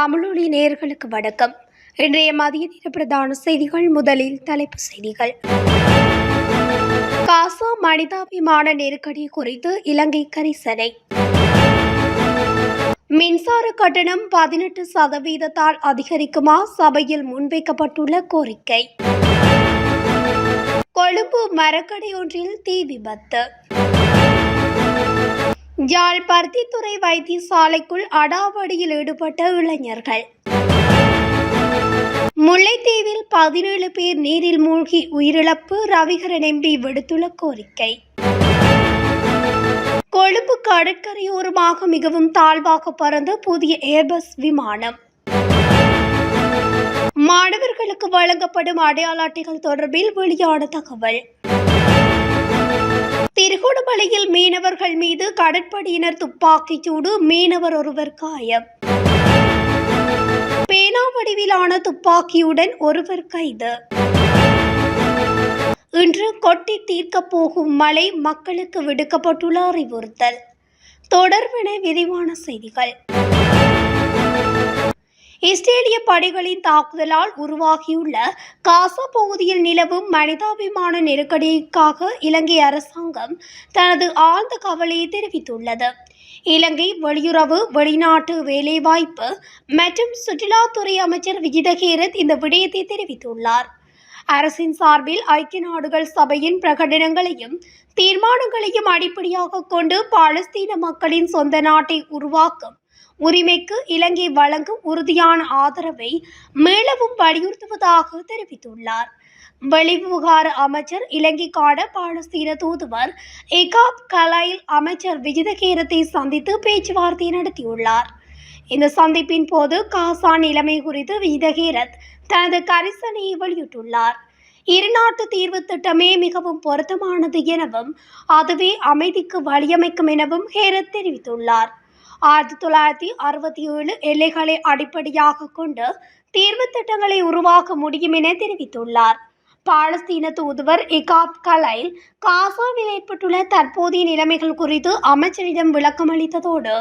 தமிழொலி நேர்களுக்கு வணக்கம். இன்றைய மதிய நேர பிரதான செய்திகள் முதலில் தலைப்பு செய்திகள். காசா மனிதாபிமான நெருக்கடி குறித்து இலங்கை கரிசனை. மின்சார கட்டணம் பதினெட்டு சதவீதத்தால் அதிகரிக்குமா சபையில் முன்வைக்கப்பட்டுள்ள கோரிக்கை. கொழும்பு மரக்கடை ஒன்றில் தீ விபத்து. யாழ் பருத்தித்துறை வைத்தியசாலைக்குள் அடாவடியில் ஈடுபட்ட இளைஞர்கள். முல்லைத்தீவில் பதினேழு பேர் நீரில் மூழ்கி உயிரிழப்பு ரவிகரன் எம்பி விடுத்துள்ள கோரிக்கை. கொழும்பு கடற்கரையோரமாக மிகவும் தாழ்வாக பறந்த புதிய ஏர்பஸ் விமானம். மாணவர்களுக்கு வழங்கப்படும் அடையாள அட்டைகள் தொடர்பில் வெளியான தகவல். திருகோணமலையில் மீனவர்கள் மீது கடற்படையினர் துப்பாக்கிச் சூடு மீனவர் ஒருவர் காயம். பேனா வடிவிலான துப்பாக்கியுடன் ஒருவர் கைது. இன்று கொட்டி தீர்க்கப் போகும் மழை மக்களுக்கு விடுக்கப்பட்டுள்ள அறிவுறுத்தல். தொடர்பின விரிவான செய்திகள். இஸ்ரேலிய படைகளின் தாக்குதலால் உருவாகியுள்ள காசா பகுதியில் நிலவும் மனிதாபிமான நெருக்கடிக்காக இலங்கை அரசாங்கம் தனது ஆழ்ந்த கவலையை தெரிவித்துள்ளது. இலங்கை வெளியுறவு வெளிநாட்டு வேலைவாய்ப்பு மற்றும் சுற்றுலாத்துறை அமைச்சர் விஜிதகேரத் இந்த விடயத்தை தெரிவித்துள்ளார். அரசின் சார்பில் ஐக்கிய நாடுகள் சபையின் பிரகடனங்களையும் தீர்மானங்களையும் அடிப்படையாக கொண்டு பாலஸ்தீன மக்களின் சொந்த நாட்டை உருவாக்கும் உரிமைக்கு இலங்கை வழங்கும் உறுதியான ஆதரவை மேலவும் வலியுறுத்துவதாக தெரிவித்துள்ளார். வெளிவிவகார அமைச்சர் இலங்கைக்கான பாலஸ்தீன தூதுவர் எகாப் கலைல் அமைச்சர் விஜிதகேரத்தை சந்தித்து பேச்சுவார்த்தை நடத்தியுள்ளார். இந்த சந்திப்பின் போது காசா நிலைமை குறித்து விஜிதகேரத் தனது கரிசனையை வெளியிட்டுள்ளார். இருநாட்டு தீர்வு திட்டமே மிகவும் பொருத்தமானது எனவும் அதுவே அமைதிக்கு வழியமைக்கும் எனவும் ஹேரத் தெரிவித்துள்ளார். ஆயிரத்தி தொள்ளாயிரத்தி அறுபத்தி ஏழு எல்லைகளை அடிப்படையாக கொண்டு தீர்வு திட்டங்களை உருவாக்க முடியும் என தெரிவித்துள்ளார். பாலஸ்தீன தூதுவர் இகாப் கலைல் காசாவில் ஏற்பட்டுள்ள தற்போதைய நிலைமைகள் குறித்து அமைச்சரிடம் விளக்கம் அளித்ததோடு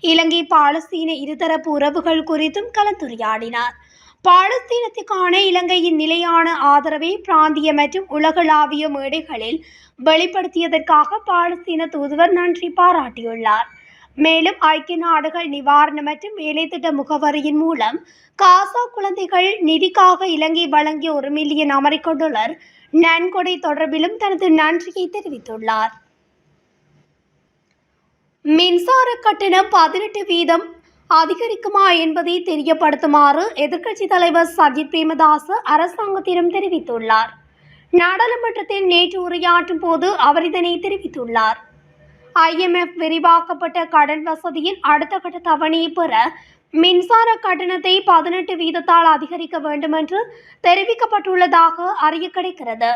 இலங்கை பாலஸ்தீன இருதரப்பு உறவுகள் குறித்தும் கலந்துரையாடினார். பாலஸ்தீனத்துக்கான இலங்கையின் நிலையான ஆதரவை பிராந்திய மற்றும் உலகளாவிய மேடைகளில் வெளிப்படுத்தியதற்காக பாலஸ்தீன தூதுவர் நன்றி பாராட்டியுள்ளார். மேலும் ஐக்கிய நாடுகள் நிவாரண மற்றும் வேலைத்திட்ட முகவரியின் மூலம் காசா குழந்தைகள் நிதிக்காக இலங்கை வழங்கிய ஒரு மில்லியன் அமெரிக்க டாலர் நன்கொடை தொடர்பிலும் தனது நன்றியை தெரிவித்துள்ளார். மின்சார கட்டணம் பதினெட்டு வீதம் அதிகரிக்குமா என்பதை தெரியப்படுத்துமாறு எதிர்க்கட்சித் தலைவர் சஜித் பிரேமதாஸ் அரசாங்கத்திடம் தெரிவித்துள்ளார். நாடாளுமன்றத்தில் நேற்று உரையாற்றும் போது அவர் இதனை தெரிவித்துள்ளார். ஐஎம்எஃப் விரிவாக்கப்பட்ட கடன் வசதியின் அடுத்த கட்ட தவணையை பெற மின்சார கட்டணத்தை பதினெட்டு வீதத்தால் அதிகரிக்க வேண்டும் என்று தெரிவிக்கப்பட்டுள்ளதாக அறிய கிடைக்கிறது.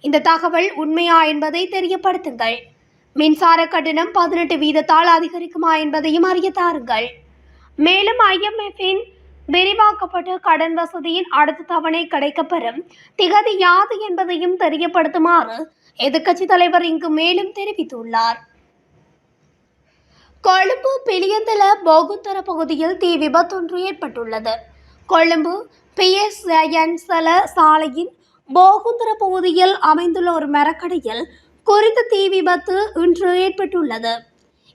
இந்த தகவல் உண்மையா என்பதை தெரியப்படுத்துங்கள். மின்சார கட்டணம் பதினெட்டு வீதத்தால் அதிகரிக்குமா என்பதையும் அறிய தாருங்கள். மேலும் ஐஎம்எஃப்பின் விரிவாக்கப்பட்ட கடன் வசதியின் அடுத்த தவணை கிடைக்கப்பெறும் திகதி யாது என்பதையும் தெரியப்படுத்துமாறு எதிர்க்கட்சி தலைவர் இங்கு மேலும் தெரிவித்துள்ளார். கொழும்பு பிளியந்தல போகுந்தர பகுதியில் தீ விபத்தொன்று ஏற்பட்டுள்ளது. கொழும்பு பிஎஸ்என்சல சாலையின் போகுந்தர பகுதியில் அமைந்துள்ள ஒரு மரக்கடையில் குறித்த தீ விபத்து இன்று ஏற்பட்டுள்ளது.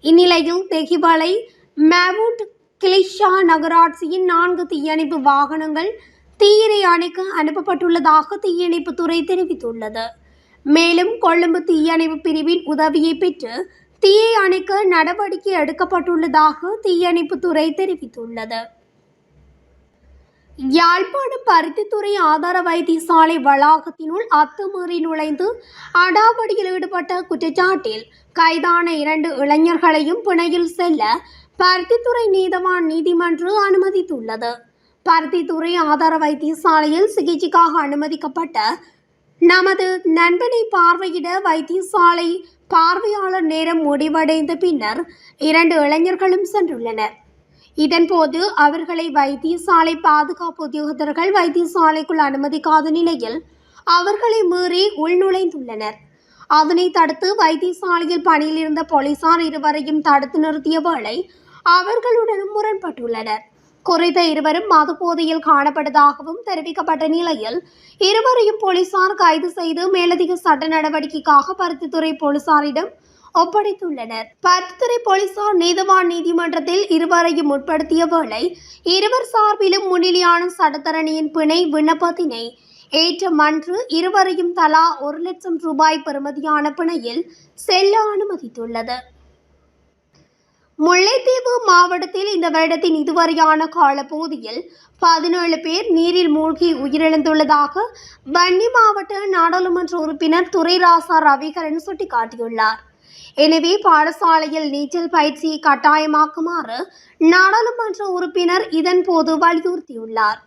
இந்நிலையில் தெகிவலை மேவுட் கிளிஷா நகராட்சியின் நான்கு தீயணைப்பு வாகனங்கள் தீயினை அணைக்க அனுப்பப்பட்டுள்ளதாக தீயணைப்புத்துறை தெரிவித்துள்ளது. மேலும் கொழும்பு தீயணைப்பு பிரிவின் உதவியை பெற்று தீயை அணைக்க நடவடிக்கை எடுக்கப்பட்டுள்ளதாக தீயணைப்புத்துறை தெரிவித்துள்ளது. யாழ்ப்பாணம் பருத்தித்துறை ஆதார வைத்தியசாலை வளாகத்தினுள் அத்துமீறி நுழைந்து அடாவடியில் ஈடுபட்ட குற்றச்சாட்டில் கைதான இரண்டு இளைஞர்களையும் பிணையில் செல்ல பருத்தித்துறை நீதவான் நீதிமன்றம் அனுமதித்துள்ளது. பருத்தித்துறை ஆதார வைத்தியசாலையில் சிகிச்சைக்காக அனுமதிக்கப்பட்ட நமது நண்பனை பார்வையிட வைத்தியசாலை பார்வையாளர் நேரம் முடிவடைந்த பின்னர் இரண்டு இளைஞர்களும் சென்றுள்ளனர். இதன்போது அவர்களை வைத்தியசாலை பாதுகாப்பு உத்தியோகத்தர்கள் வைத்தியசாலைக்குள் அனுமதிக்காத நிலையில் அவர்களை மீறி உள்நுழைந்துள்ளனர். அதனை தடுத்து வைத்தியசாலையில் பணியில் இருந்த போலீசார் இருவரையும் தடுத்து நிறுத்திய வேளை அவர்களுடனும் முரண்பட்டுள்ளனர். குறித்த இருவரும் மது போதையில் காணப்பட்டதாகவும் தெரிவிக்கப்பட்ட நிலையில் இருவரையும் போலீசார் கைது செய்து மேலதிக சட்ட நடவடிக்கைக்காக பருத்தித்துறை போலீசாரிடம் ஒப்படைத்துள்ளனர். பருத்தித்துறை போலீசார் நீதவான் நீதிமன்றத்தில் இருவரையும் உட்படுத்திய வேளை இருவர் சார்பிலும் முன்னிலையான சட்டத்தரணியின் பிணை விண்ணப்பத்தினை ஏற்ற மன்று இருவரையும் தலா ஒரு லட்சம் ரூபாய் பெறுமதியான பிணையில் செல்ல அனுமதித்துள்ளது. முல்லைத்தீவு மாவட்டத்தில் இந்த வருடத்தின் இதுவரையான காலப்பகுதியில் பதினேழு பேர் நீரில் மூழ்கி உயிரிழந்துள்ளதாக வன்னி மாவட்ட நாடாளுமன்ற உறுப்பினர் துரைராசா ரவிகரன் சுட்டிக்காட்டியுள்ளார். எனவே பாடசாலையில் நீச்சல் பயிற்சியை கட்டாயமாக்குமாறு நாடாளுமன்ற உறுப்பினர் இதன்போது வலியுறுத்தியுள்ளார்.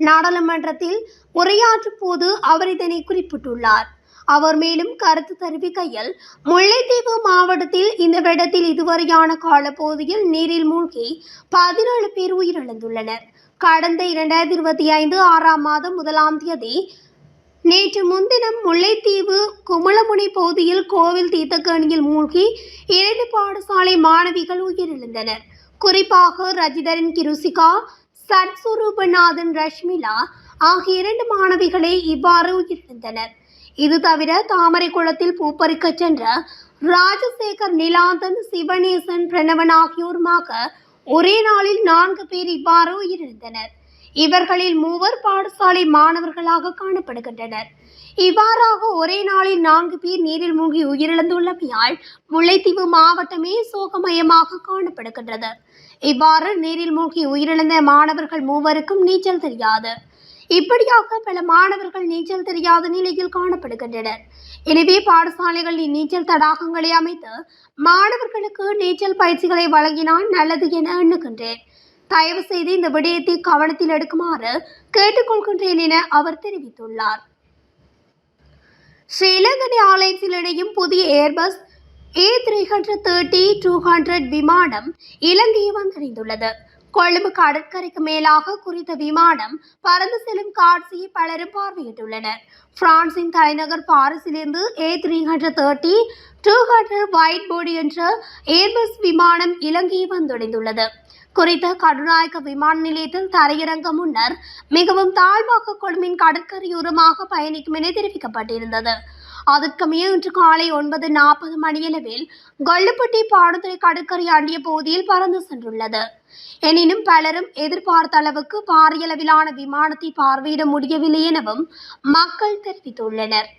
நாடாளுமன்றத்தில் உரையாற்றும் போது அவர் இதனை குறிப்பிட்டுள்ளார். அவர் மேலும் கருத்து தெரிவிக்கையில் முல்லைத்தீவு மாவட்டத்தில் இந்த வருடத்தில் இதுவரையான காலப்பகுதியில் நீரில் மூழ்கி பதினேழு பேர் உயிரிழந்துள்ளனர். கடந்த இரண்டாயிரத்தி இருபத்தி ஐந்து ஆறாம் மாதம் முதலாம் தேதி நேற்று முன்தினம் முல்லைத்தீவு குமலமுனை பகுதியில் கோவில் தீர்த்தக்கணியில் மூழ்கி இரண்டு பாடசாலை மாணவிகள் உயிரிழந்தனர். குறிப்பாக ரஜிதரன் கிருசிகா சத்ஸ்வரூபநாதன் ரஷ்மிலா ஆகிய இரண்டு மாணவிகளே இவ்வாறு உயிரிழந்தனர். இது தவிர தாமரை குளத்தில் சென்ற ராஜசேகர் நிலாந்தன் சிவனேசன் பிரணவன் ஆகியோருமாக ஒரே நாளில் நான்கு பேர் இவ்வாறு உயிரிழந்தனர். இவர்களில் மூவர் பாடசாலை மாணவர்களாக காணப்படுகின்றனர். இவ்வாறாக ஒரே நாளில் நான்கு பேர் நீரில் மூழ்கி உயிரிழந்துள்ளமையால் முல்லைத்தீவு மாவட்டமே சோகமயமாக காணப்படுகின்றது. இவ்வாறு நீரில் மூழ்கி உயிரிழந்த மாணவர்கள் மூவருக்கும் நீச்சல் தெரியாது. இப்படியாக பல மாணவர்கள் நீச்சல் தெரியாத நிலையில் காணப்படுகின்றனர். எனவே பாடசாலைகளில் நீச்சல் தடாகங்களை அமைத்து மாணவர்களுக்கு நீச்சல் பயிற்சிகளை வழங்கினால் நல்லது என எண்ணுகின்றேன். தயவு செய்து இந்த விடயத்தை கவனத்தில் எடுக்குமாறு கேட்டுக்கொள்கின்றேன் என அவர் தெரிவித்துள்ளார். ஸ்ரீலங்கன் ஆலயத்தில் இணையும் புதிய Airbus A three hundred thirty two hundred விமானம் இலங்கையை வந்தடைந்துள்ளது. கொழும்பு கடற்கரைக்கு மேலாக குறித்த விமானம் பறந்து செல்லும் காட்சியை பலரும் பார்வையிட்டுள்ளனர். பிரான்சின் தலைநகர் பாரிஸிலிருந்து A three hundred thirty two hundred white board என்ற ஏர்பஸ் விமானம் இலங்கையை வந்தடைந்துள்ளது. குறித்த கடுநாயக்க விமான நிலையத்தில் தரையிறங்க முன்னர் மிகவும் தாழ்வாக கொழும்பின் கடற்கரையோரமாக பயணிக்கும் என தெரிவிக்கப்பட்டிருந்தது. அதற்கமைய இன்று காலை ஒன்பது நாற்பது மணியளவில் கொள்ளுப்பட்டி பாடத்துறை கடற்கரை அண்டிய பகுதியில் பறந்து சென்றுள்ளது. எனினும் பலரும் எதிர்பார்த்த அளவுக்கு பாரியளவிலான விமானத்தை பார்வையிட முடியவில்லை எனவும் மக்கள் தெரிவித்துள்ளனர்.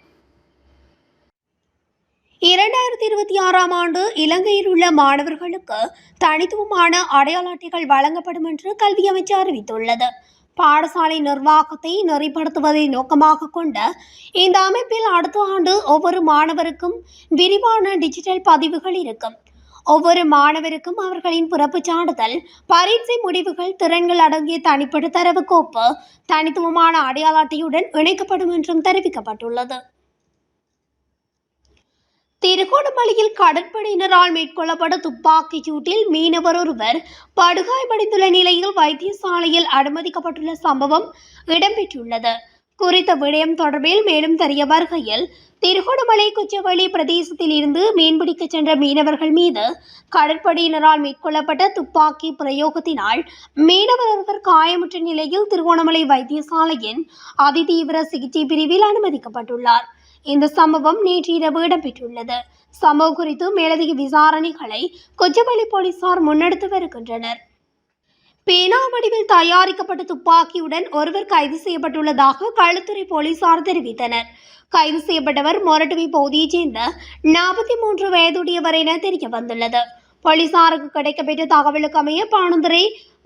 இரண்டாயிரத்தி இருபத்தி ஆறாம் ஆண்டு இலங்கையில் உள்ள மாணவர்களுக்கு தனித்துவமான அடையாள அட்டைகள் வழங்கப்படும் என்று கல்வி அமைச்சர் அறிவித்துள்ளது. பாடசாலை நிர்வாகத்தை நெறிப்படுத்துவதை நோக்கமாக கொண்ட இந்த அமைப்பில் அடுத்த ஆண்டு ஒவ்வொரு மாணவருக்கும் விரிவான டிஜிட்டல் பதிவுகள் இருக்கும். ஒவ்வொரு மாணவருக்கும் அவர்களின் பிறப்புச் சான்றிதழ் பரீட்சை முடிவுகள் திறன்கள் அடங்கிய தனிப்பட்ட தரவு கோப்பு தனித்துவமான அடையாள அட்டையுடன் இணைக்கப்படும் என்றும் தெரிவிக்கப்பட்டுள்ளது. திருகோணமலையில் கடற்படையினரால் மேற்கொள்ளப்பட்ட துப்பாக்கிச் சூட்டில் மீனவர் ஒருவர் படுகாயமடைந்துள்ள நிலையில் வைத்தியசாலையில் அனுமதிக்கப்பட்டுள்ள சம்பவம் இடம்பெற்றுள்ளது. குறித்த விடயம் தொடர்பில் மேலும் தெரிய வருகையில் திருகோணமலை குச்சவெளி பிரதேசத்தில் இருந்து மீன்பிடிக்க சென்ற மீனவர்கள் மீது கடற்படையினரால் மேற்கொள்ளப்பட்ட துப்பாக்கி பிரயோகத்தினால் மீனவர் ஒருவர் காயமுற்ற நிலையில் திருகோணமலை வைத்தியசாலையின் அதிதீவிர சிகிச்சை பிரிவில் அனுமதிக்கப்பட்டுள்ளார். இந்த சம்பவம் நேற்று இரவு இடம்பெற்றுள்ளது. சம்பவம் குறித்து மேலதிக விசாரணைகளை கொச்சவெளி போலீசார் முன்னெடுத்து வருகின்றனர். பேனா வடிவில் தயாரிக்கப்பட்ட துப்பாக்கியுடன் ஒருவர் கைது செய்யப்பட்டுள்ளதாக களுத்துறை போலீசார் தெரிவித்தனர். கைது செய்யப்பட்டவர் மொரட்டுவி பகுதியைச் சேர்ந்த நாற்பத்தி மூன்று வயதுடையவர் என தெரிய வந்துள்ளது போலீசாருக்கு கிடைக்கப்பெற்ற தகவலுக்கு அமைய பானந்துரை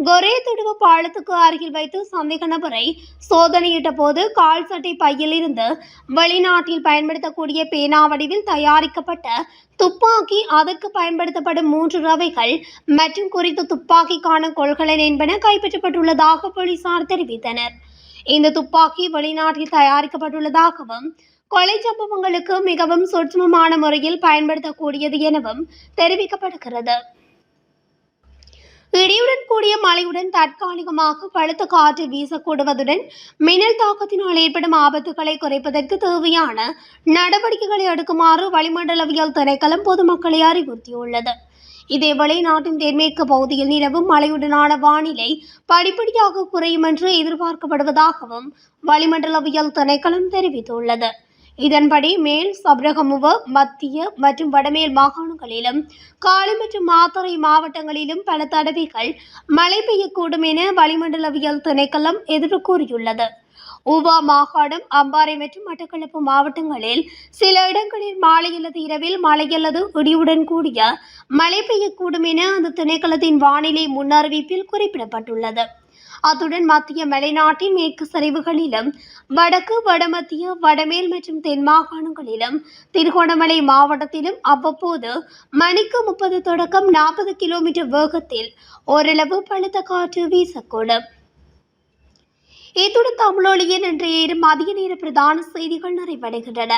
கொரே துடுவ பாலத்துக்கு அருகில் வைத்து சந்தேக நபரை சோதனையிட்ட போது கால் சட்டை பையிலிருந்து வெளிநாட்டில் பயன்படுத்தக்கூடிய பேனா வடிவில் தயாரிக்கப்பட்ட துப்பாக்கி அதற்கு பயன்படுத்தப்படும் மூன்று ரவைகள் மற்றும் குறித்த துப்பாக்கிக்கான கொள்கலன் என்பன கைப்பற்றப்பட்டுள்ளதாக போலீசார் தெரிவித்தனர். இந்த துப்பாக்கி வெளிநாட்டில் தயாரிக்கப்பட்டுள்ளதாகவும் கொலை சம்பவங்களுக்கு மிகவும் சூட்சமமான முறையில் பயன்படுத்தக்கூடியது எனவும் தெரிவிக்கப்படுகிறது. இடியுடன் கூடிய மழையுடன் தற்காலிகமாக பழுத்த காற்று வீசக்கூடுவதுடன் மின்னல் தாக்கத்தினால் ஏற்படும் ஆபத்துகளை குறைப்பதற்கு தேவையான நடவடிக்கைகளை எடுக்குமாறு வளிமண்டலவியல் திணைக்களம் பொதுமக்களை அறிவுறுத்தியுள்ளது. இதேவேளை நாட்டின் தென்மேற்கு பகுதியில் நிலவும் மழையுடனான வானிலை படிப்படியாக குறையும் என்று எதிர்பார்க்கப்படுவதாகவும் வளிமண்டலவியல் திணைக்களம் தெரிவித்துள்ளது. இதன்படி மேல் சபரகமுவ மத்திய மற்றும் வடமேல் மாகாணங்களிலும் காலி மற்றும் மாத்தறை மாவட்டங்களிலும் பல தடவைகள் மழை பெய்யக்கூடும் என வளிமண்டலவியல் திணைக்களம் எதிர்ப்பு கூறியுள்ளது. ஊவா மாகாணம் அம்பாறை மற்றும் மட்டக்களப்பு மாவட்டங்களில் சில இடங்களில் மாலை அல்லது இரவில் மழை அல்லது இடியுடன் கூடிய மழை பெய்யக்கூடும் என அந்த திணைக்களத்தின் வானிலை முன்னறிவிப்பில் குறிப்பிடப்பட்டுள்ளது. அத்துடன் மத்திய மலைநாட்டின் மேற்கு சரிவுகளிலும் வடக்கு வடமத்திய வடமேல் மற்றும் தென் மாகாணங்களிலும் திருகோணமலை மாவட்டத்திலும் அவ்வப்போது மணிக்கு முப்பது தொடக்கம் நாற்பது கிலோமீட்டர் வேகத்தில் ஓரளவு பழுத்த காற்று வீசக்கூடும். இத்துடன் தமிழொலியின் இன்றைய இரு மதிய நேர பிரதான செய்திகள் நிறைவடைகின்றன.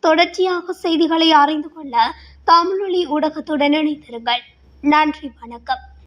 தொடர்ச்சியாக செய்திகளை அறிந்து கொள்ள தமிழொலி ஊடகத்துடன் இணைந்திருங்கள். நன்றி வணக்கம்.